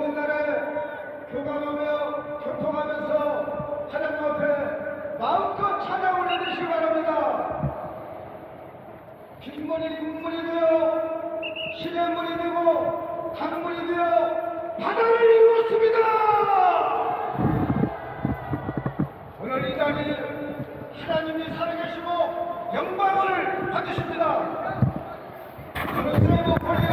더군다나 교감하며 교통하면서 하나님 앞에 마음껏 찬양 올려주시기 바랍니다. 빗물이 국물이 되어 시냇물이 되고 강물이 되어 바다를 이루었습니다. 오늘 이 자리 하나님이 살아계시고 영광을 받으십니다. 그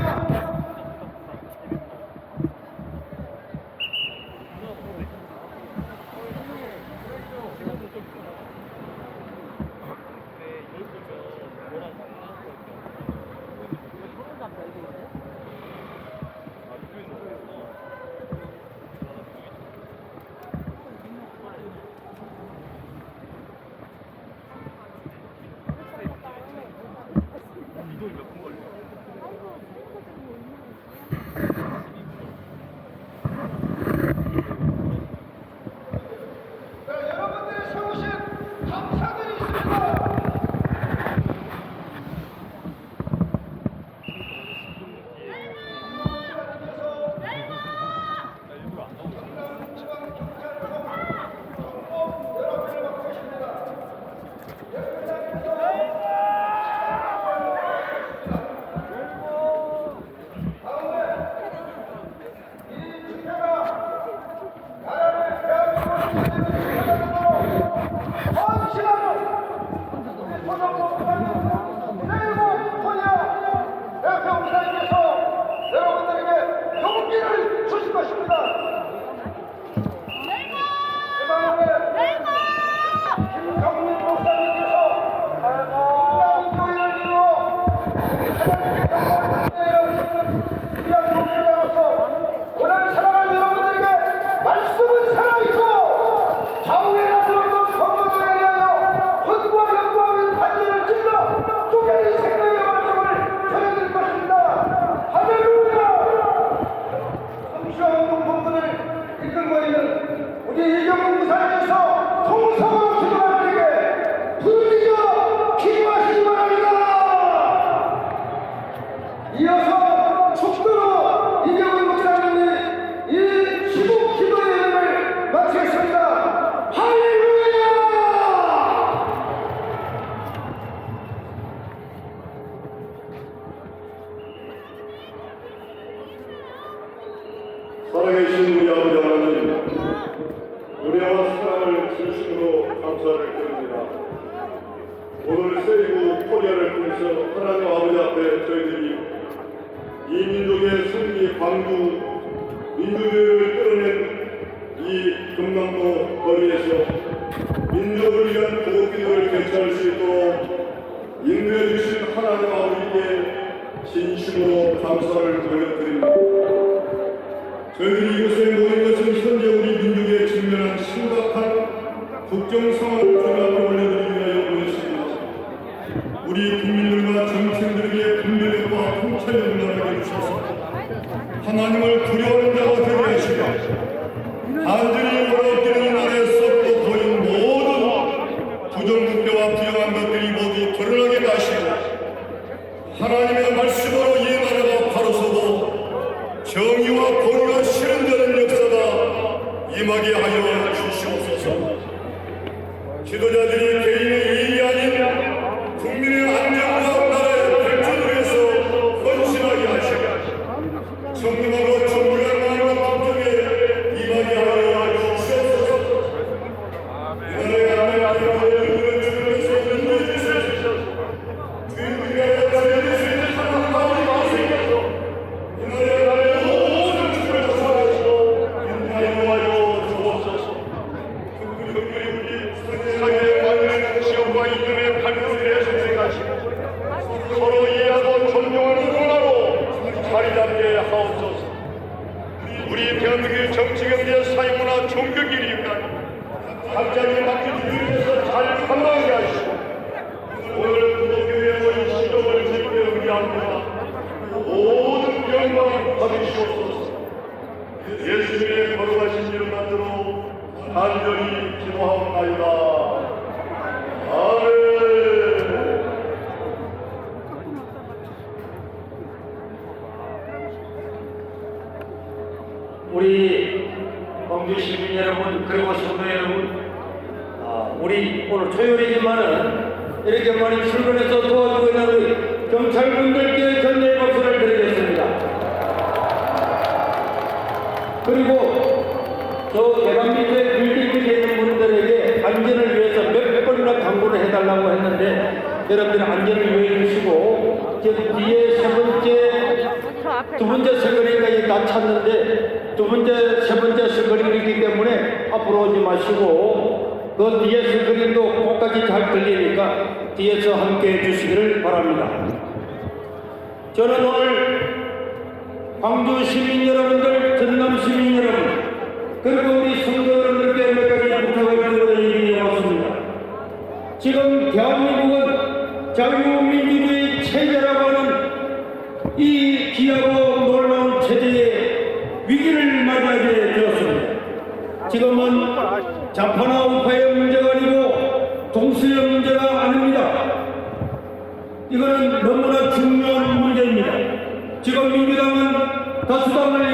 이 금강도 거리에서 민족을 위한 고급기도를 개최할 수 있도록 인도해 주신 하나님 아버지께 진심으로 감사를 올려드립니다. 저희들이 이곳에 모인 것은 현재 우리 민족에 직면한 심각한 국정 상황 있게 하여 주시옵소서. 지도자들이 개인의 이익이 아닌 국민의 안전과 of 뒤에 세 번째 두 번째 서거리까지 다 찼는데 두 번째 세 번째 서거리이기 때문에 앞으로 오지 마시고 그 뒤에 서거리도 끝까지 잘 들리니까 뒤에서 함께 해주시기를 바랍니다. 저는 오늘 광주 시민 여러분들, 전남 시민 여러분, 그리고 우리 성도 여러분들께 몇 가지 부탁을 드리고 얘기해 왔습니다. 지금 대한민국은 자유민주주의 체제라고 하는 이 귀하고 놀라운 체제에 위기를 맞이하게 되었습니다. 지금은 자파나 우파의 문제가 동서의 문제가 아닙니다. 이거는 너무나 중요한 문제입니다. 지금 민주당은 다수당을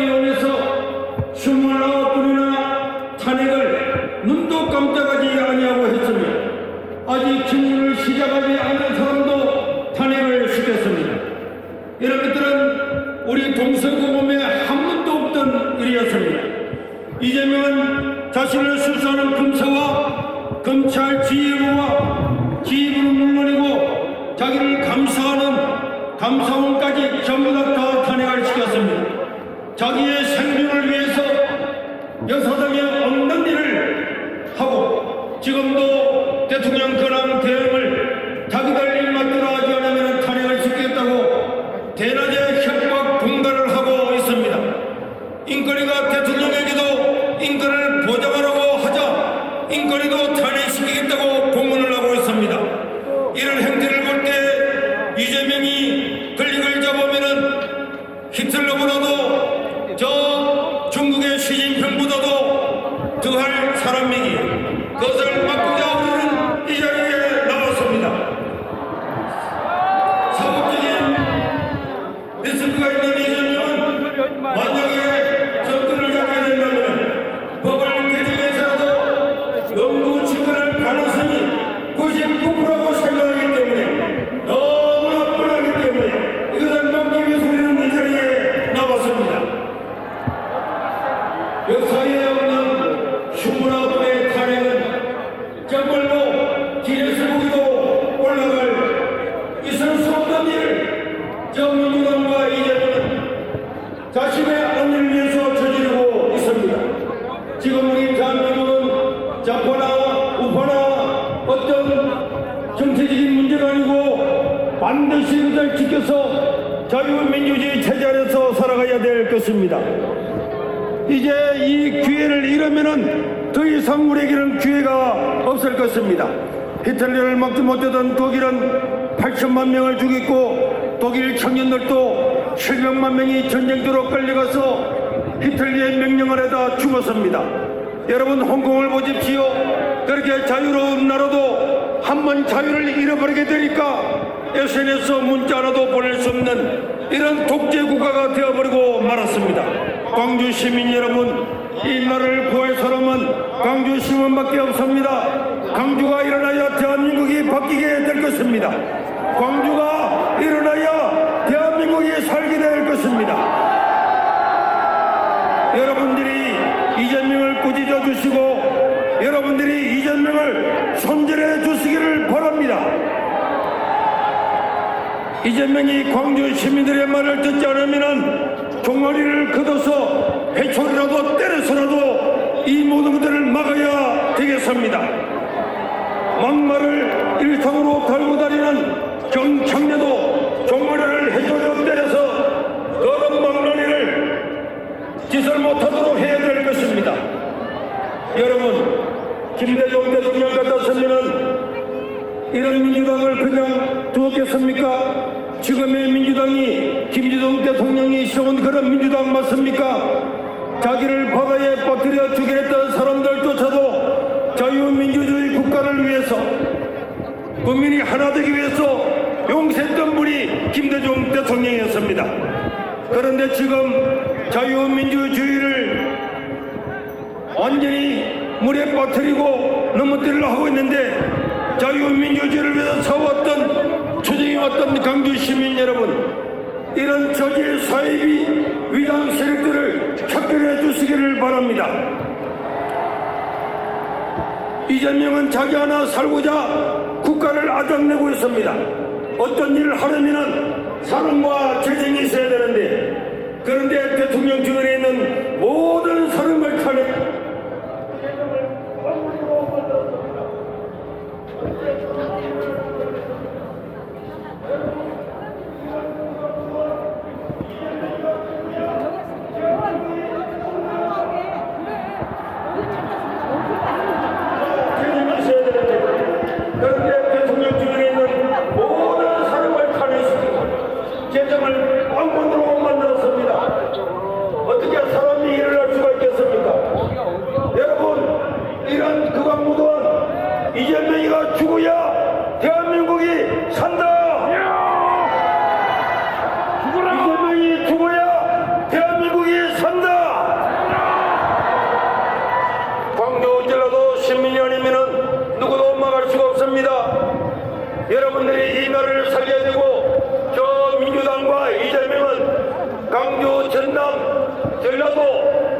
지금도 대통령 권한 대 가능 것입니다. 히틀러를 막지 못하던 독일은 8천만 명을 죽였고 독일 청년들도 700만 명이 전쟁터로 끌려가서 히틀러의 명령 아래다 죽었습니다. 여러분 홍콩을 보십시오. 그렇게 자유로운 나라도 한 번 자유를 잃어버리게 되니까 SNS 문자 하나도 보낼 수 없는 이런 독재 국가가 되어버리고 말았습니다. 광주 시민 여러분, 이 나라를 구할 사람은 광주 시민밖에 없습니다. 광주가 일어나야 대한민국이 바뀌게 될 것입니다. 광주가 일어나야 대한민국이 살게 될 것입니다. 여러분들이 이재명을 꾸짖어 주시고 여러분들이 이재명을 손절해 주시기를 바랍니다. 이재명이 광주 시민들의 말을 듣지 않으면 종아리를 걷어서 회초리라도 때려서라도 이 모든 것들을 막아야 되겠습니다. 막말을 일상으로 달고 다니는 정청래도 종아리를 회초리로 때려서 그런 막말리를 짓을 못하도록 해야 될 것입니다. 여러분, 김대중 대통령 같았으면은 이런 민주당을 그냥 두었겠습니까? 지금의 민주당이 김대중 대통령이 세운 그런 민주당 맞습니까? 자기를 바다에 빠뜨려 죽이겠다는 사람들조차도 자유민주주의 국가를 위해서 국민이 하나 되기 위해서 용세했던 분이 김대중 대통령이었습니다. 그런데 지금 자유민주주의를 완전히 물에 빠뜨리고 넘어뜨리려 하고 있는데 자유민주주의를 위해서 싸웠던 추진해왔던 강주 시민 여러분 이런 저지의 사회비 위장 세력들을 척결해 주시기를 바랍니다. 이재명은 자기 하나 살고자 국가를 아작내고 있습니다. 어떤 일을 하려면 사람과 재정이 있어야 되는데 그런데 대통령 주변에 있는 모든 사람을 탄핵 여러분들이 이 말을 살려야 되고 저 민주당과 이재명은 강주 전남 전라도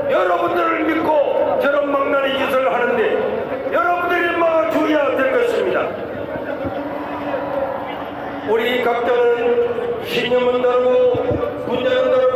여러분들을 믿고 저런 망나니 짓을 하는데 여러분들이 막 주의해야 될 것입니다. 우리 각자는 신념은 다르고 분야는 다르고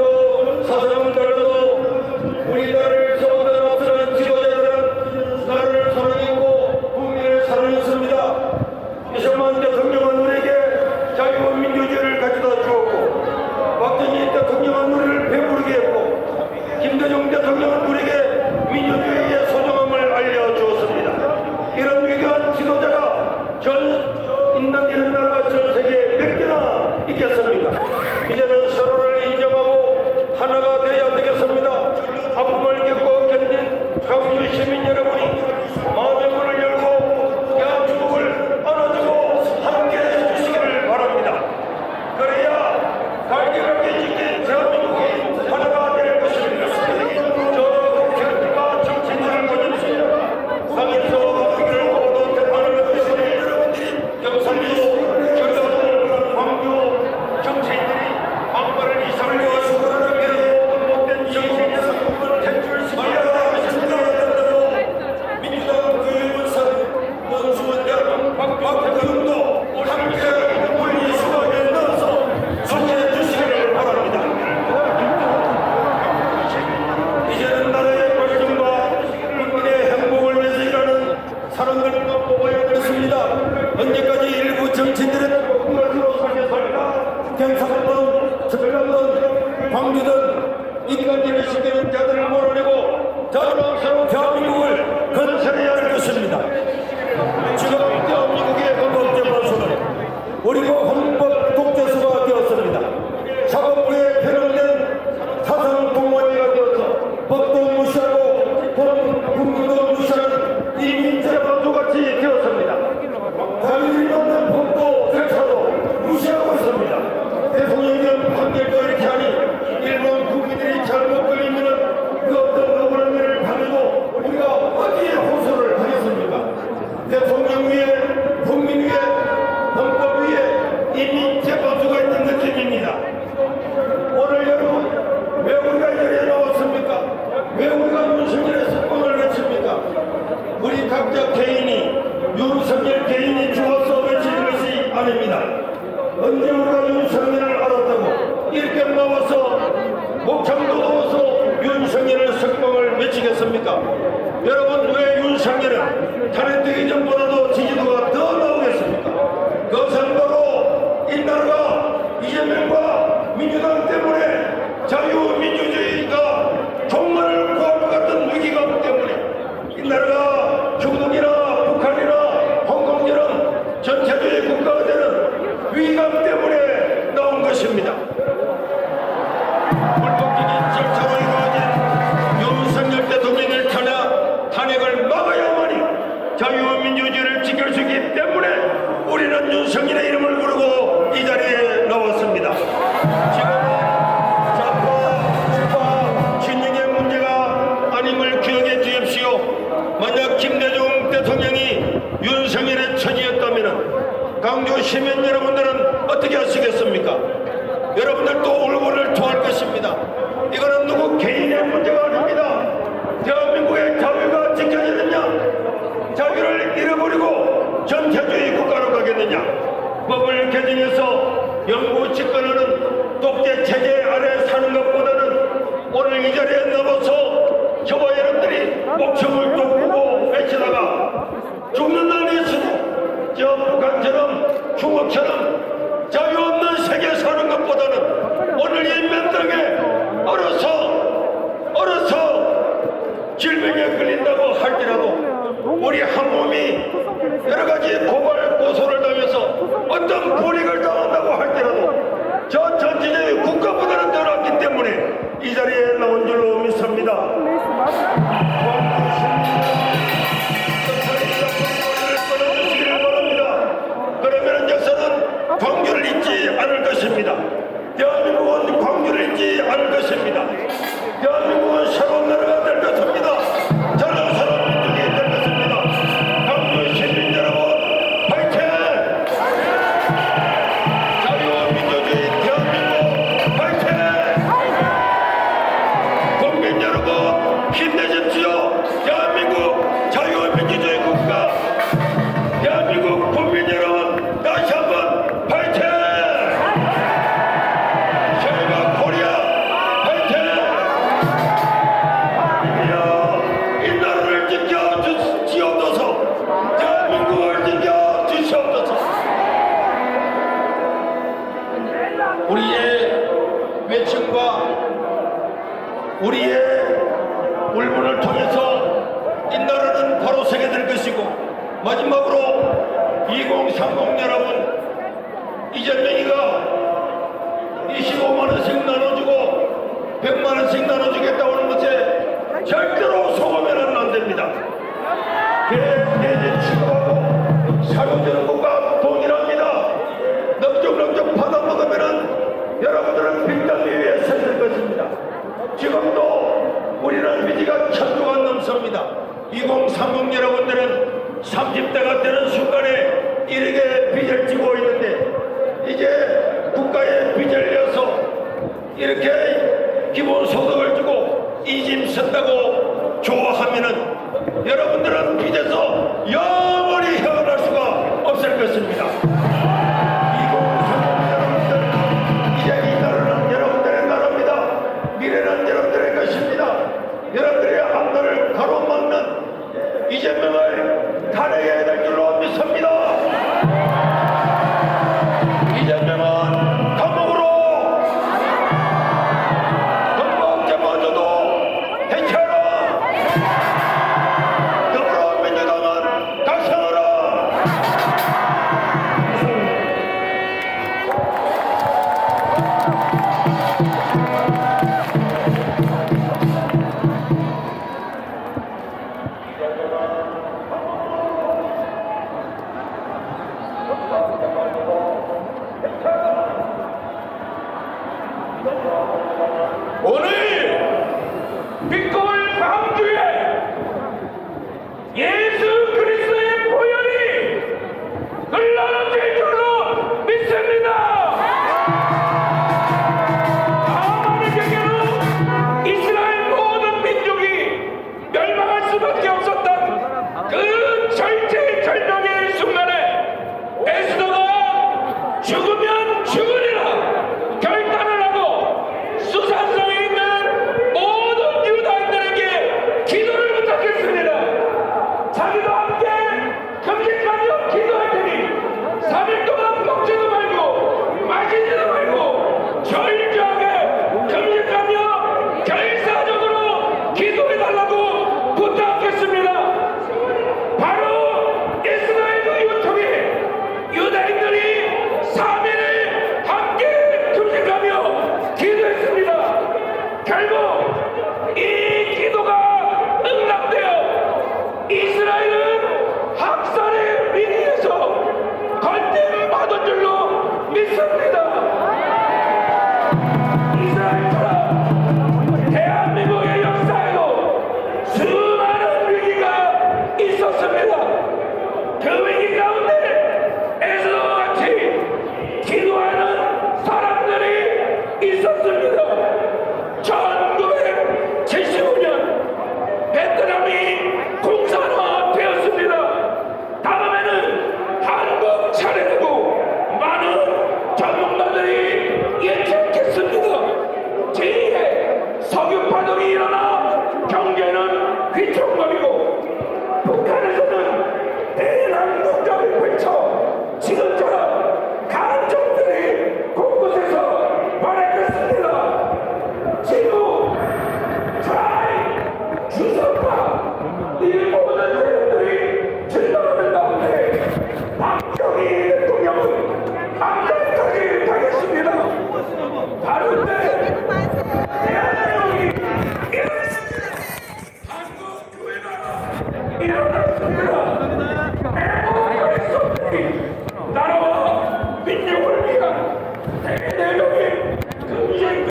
여러분들도 2030 여러분들은 30대가 되는 순간에 이렇게 빚을 지고 있는데 이제 국가에 빚을 내어서 이렇게 기본소득을 주고 이집 쓴다고